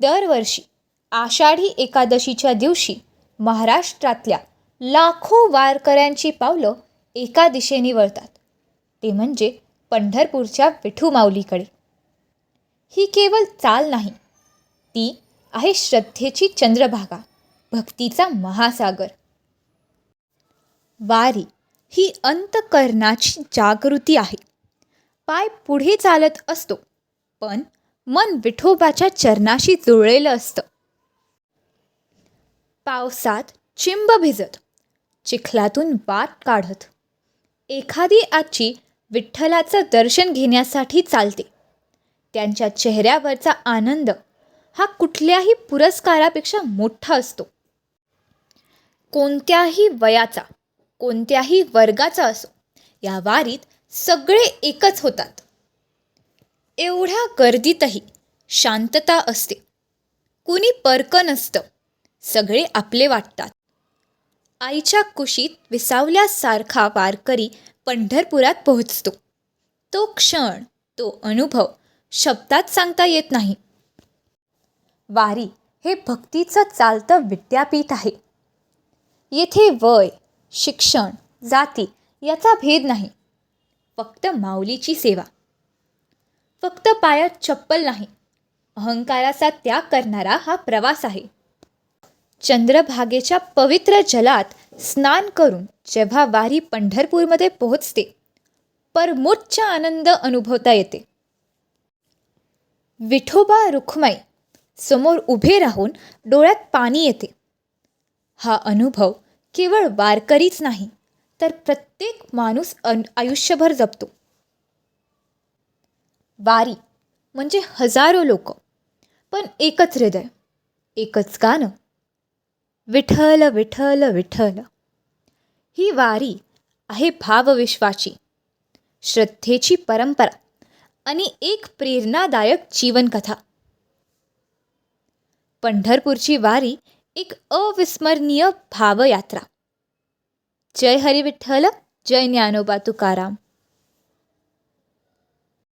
दरवर्षी आषाढी एकादशीच्या दिवशी महाराष्ट्रातल्या लाखो वारकऱ्यांची पावलं एका दिशेने वळतात. ते म्हणजे पंढरपूरच्या विठू माऊलीकडे. ही केवळ चाल नाही ती आहे श्रद्धेची चंद्रभागा भक्तीचा महासागर. वारी ही अंतकरणाची जागृती आहे. पाय पुढे चालत असतो पण मन विठोबाच्या चरणाशी जुळलेलं असतं. पावसात चिंब भिजत चिखलातून वाट काढत. एखादी आजी विठ्ठलाचं दर्शन घेण्यासाठी चालते. त्यांच्या चेहऱ्यावरचा आनंद हा कुठल्याही पुरस्कारापेक्षा मोठा असतो. कोणत्याही वयाचा कोणत्याही वर्गाचा असो या वारीत सगळे एकच होतात. एवढ्या गर्दीतही शांतता असते. कुणी परक नसतं. सगळे आपले वाटतात. आईच्या कुशीत विसावल्यासारखा वारकरी पंढरपुरात पोहोचतो. तो क्षण तो अनुभव शब्दात सांगता येत नाही. वारी हे भक्तीचं चालतं विद्यापीठ आहे. येथे वय शिक्षण जाती याचा भेद नाही. फक्त माऊलीची सेवा. पायात चप्पल नाही. अहंकाराचा त्याग करणारा हा प्रवास आहे. चंद्रभागेच्या पवित्र जलात स्नान करून जेव्हा वारी पंढरपूरमध्ये पोहोचते परमोच्च आनंद अनुभवता येते. विठोबा रुखमाई समोर उभे राहून डोळ्यात पाणी येते. हा अनुभव केवळ वारकरीच नाही तर प्रत्येक माणूस अन आयुष्यभर जपतो. वारी म्हणजे हजारो लोक. पण एकच हृदय एकच गाणं. विठ्ठल विठ्ठल विठ्ठल. ही वारी आहे भावविश्वाची श्रद्धेची परंपरा आणि एक प्रेरणादायक जीवनकथा. पंढरपूरची वारी एक अविस्मरणीय भावयात्रा. जय हरी विठ्ठल जय ज्ञानोबा तुकाराम.